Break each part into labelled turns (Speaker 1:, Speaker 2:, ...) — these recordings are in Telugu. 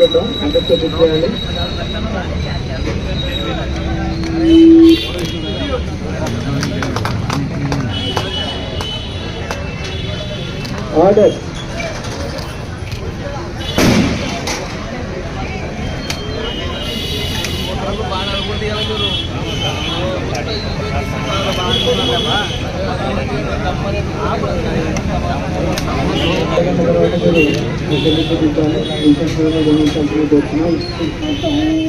Speaker 1: বেতন আটককে যুক্ত হলে অর্ডার చేద్దాం అంటే చేయాలి ఆర్డర్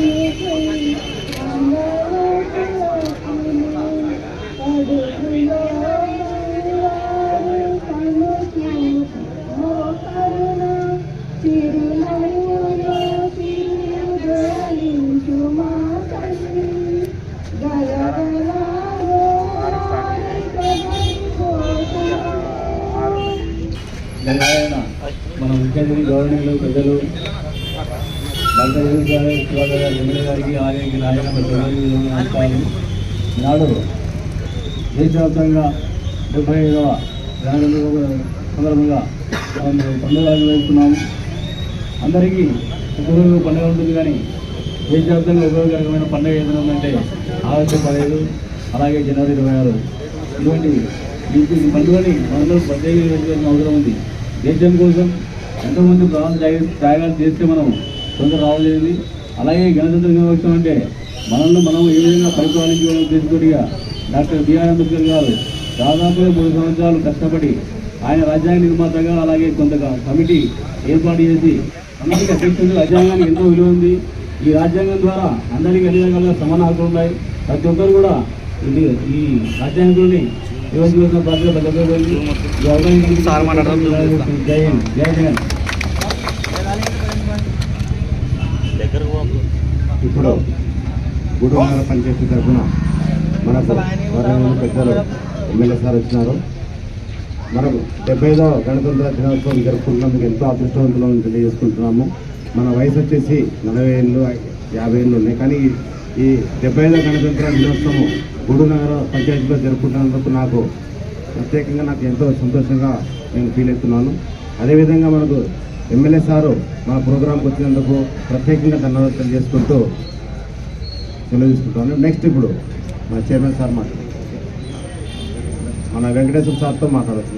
Speaker 2: జనగాయన మన ముఖ్యమంత్రి గవర్నమెంట్ ప్రజలు డాక్టర్ ఎమ్మెల్యే గారికి ఆర్యకి నాయకులు నాడు దేశవ్యాప్తంగా డెబ్బై ఐదవ సందర్భంగా మనం పండుగలు వేస్తున్నాము అందరికీ ఒక్కొక్కరు పండుగ ఉంటుంది కానీ దేశవ్యాప్తంగా ఉపయోగకరమైన పండుగ ఏదైనా ఉందంటే ఆగస్టు పదిహేడు అలాగే జనవరి ఇరవై ఆరు. ఇటువంటి దీనికి ఈ మనందరూ మనలో ప్రత్యేక అవసరం ఉంది. దేశం కోసం ఎంతోమంది ప్రాణ త్యాగాలు చేస్తే మనం తొందర రావలేదు అలాగే గణతంత్ర దినోత్సవం అంటే మనల్ని మనం ఏ విధంగా పరిపాలించుకోవడం ఉద్దేశంతోటిగా డాక్టర్ బిఆర్ అంబేద్కర్ గారు దాదాపుగా మూడు సంవత్సరాలు కష్టపడి ఆయన రాజ్యాంగ నిర్మాతగా అలాగే కొంత కమిటీ ఏర్పాటు చేసి అందరికీ అధ్యక్షుడు రాజ్యాంగానికి ఎంతో విలువ ఉంది. ఈ రాజ్యాంగం ద్వారా అందరికీ అన్ని రకాలుగా సమాన హక్కులు ఉన్నాయి. ప్రతి ఒక్కరు కూడా ఇది ఈ రాజ్యాంగంలోని జై హింద్. జై జగన్
Speaker 3: ఇప్పుడు గూడూరు పంచాయతీ తరఫున మనకు గవర్నమెంట్ పెద్దలు ఎమ్మెల్యే సార్ వచ్చినారు. మనం డెబ్బై ఐదో గణతంత్ర దినోత్సవం జరుపుకుంటున్నందుకు ఎంతో అదృష్టవంతులను తెలియజేసుకుంటున్నాము. మన వయసు వచ్చేసి నలభై ఏళ్ళు యాభై ఏళ్ళు ఉన్నాయి. కానీ ఈ- డెబ్బై ఐదో గణతంత్ర దినోత్సవం గూడూరు పంచాయతీలో జరుపుకుంటున్నందుకు నాకు ప్రత్యేకంగా నాకు ఎంతో సంతోషంగా నేను ఫీల్ అవుతున్నాను. అదేవిధంగా మనకు ఎమ్మెల్యే సారు మన ప్రోగ్రాంకి వచ్చినందుకు ప్రత్యేకంగా ధన్యవాదాలు తెలియజేసుకుంటూ తెలియజేసుకుంటాను నెక్స్ట్ ఇప్పుడు మన చైర్మన్ సార్ మాట్లాడు మన వెంకటేశ్వర సార్తో మాట్లాడచ్చు.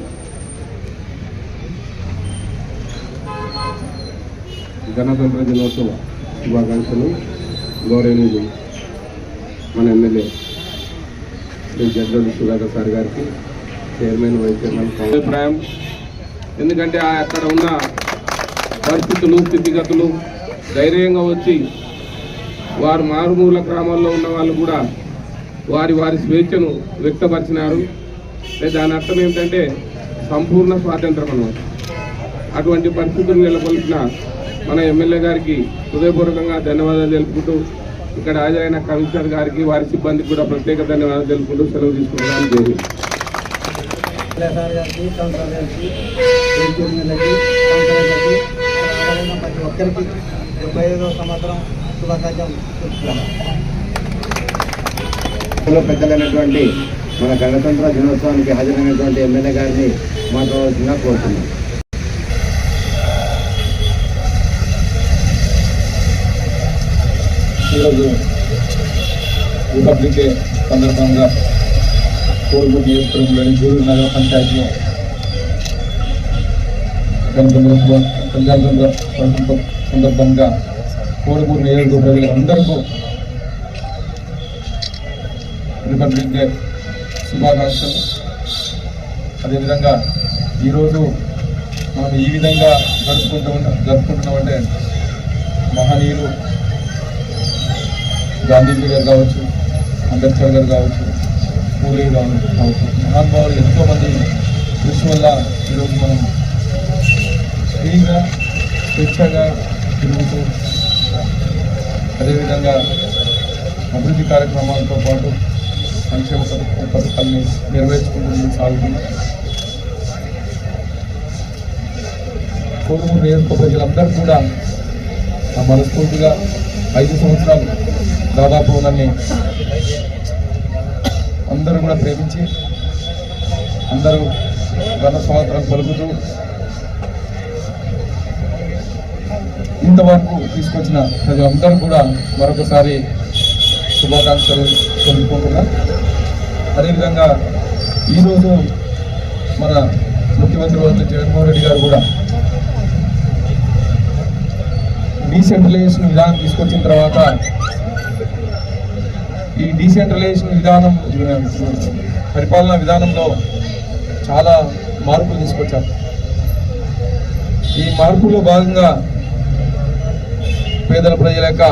Speaker 4: గణతంత్ర దినోత్సవ శుభాకాంక్షలు. గౌరవనీయులు మన ఎమ్మెల్యే శ్రీ సుధాకర్ సార్ గారికి చైర్మన్ వైస్ చైర్మన్ అభిప్రాయం. ఎందుకంటే ఆ అక్కడ ఉన్న పరిస్థితులు స్థితిగతులు ధైర్యంగా వచ్చి వారు మారుమూల గ్రామాల్లో ఉన్న వాళ్ళు కూడా వారి వారి స్వేచ్ఛను వ్యక్తపరిచినారు. దాని అర్థం ఏమిటంటే సంపూర్ణ స్వాతంత్రం అన్నమాట. అటువంటి పరిస్థితులు నెలకొల్పిన మన ఎమ్మెల్యే గారికి హృదయపూర్వకంగా ధన్యవాదాలు తెలుపుకుంటూ ఇక్కడ హాజరైన కమిషనర్ గారికి వారి సిబ్బందికి కూడా ప్రత్యేక ధన్యవాదాలు తెలుపుకుంటూ సెలవు తీసుకుంటున్నాను జై
Speaker 1: ప్రతి ఒక్కరికి డెబ్బై ఐదో సంవత్సరం శుభాకాంక్షలు
Speaker 3: పెద్దలైనటువంటి మన గణతంత్ర దినోత్సవానికి హాజరైనటువంటి ఎమ్మెల్యే గారిని మాతో కోరుతున్నాం.
Speaker 2: ఈరోజు రిపబ్లిక్ డే సందర్భంగా కోరుకుంటు నియోజకవర్గంలోని గూడూరు నగర పంచాయతీలో సందర్భంగా కోరుకూరు నియోజకవర్గ ప్రజలందరికీ రిపబ్లిక్ డే శుభాకాంక్షలు. అదేవిధంగా ఈరోజు మనం ఈ విధంగా జరుపుకుంటూ జరుపుకుంటున్నామంటే మహనీయులు గాంధీజీ గారు కావచ్చు అంబేద్కర్ గారు కావచ్చు పూలే కావచ్చు కావచ్చు. మహానుభావులు ఎంతోమంది కృషి వల్ల ఈరోజు మనం ఫ్రీగా స్వేచ్ఛగా తిరుగుతూ అదేవిధంగా అభివృద్ధి కార్యక్రమాలతో పాటు సంక్షేమ పథక- పథకాల్ని నిర్వహించుకుంటూ సాగుతుంది కోరుమూరు నియోజకవర్గ ప్రజలందరూ కూడా మనస్ఫూర్తిగా ఐదు సంవత్సరాలు దాదాపు నన్ను అందరూ కూడా ప్రేమించి అందరూ ఘన స్వాతంత్రం పలుకుతూ
Speaker 5: ఇంతవరకు తీసుకొచ్చిన ప్రజలందరూ కూడా మరొకసారి శుభాకాంక్షలు తెలుపుకుంటున్నా. అదేవిధంగా ఈరోజు మన ముఖ్యమంత్రి వర్యులు జగన్మోహన్ రెడ్డి గారు కూడా డీసెంట్రలైజేషన్ విధానం తీసుకొచ్చిన తర్వాత ఈ డీసెంట్రలైజేషన్ విధానం పరిపాలనా విధానంలో చాలా మార్పులు తీసుకొచ్చారు. ఈ మార్పులో భాగంగా పేదల ప్రజల యొక్క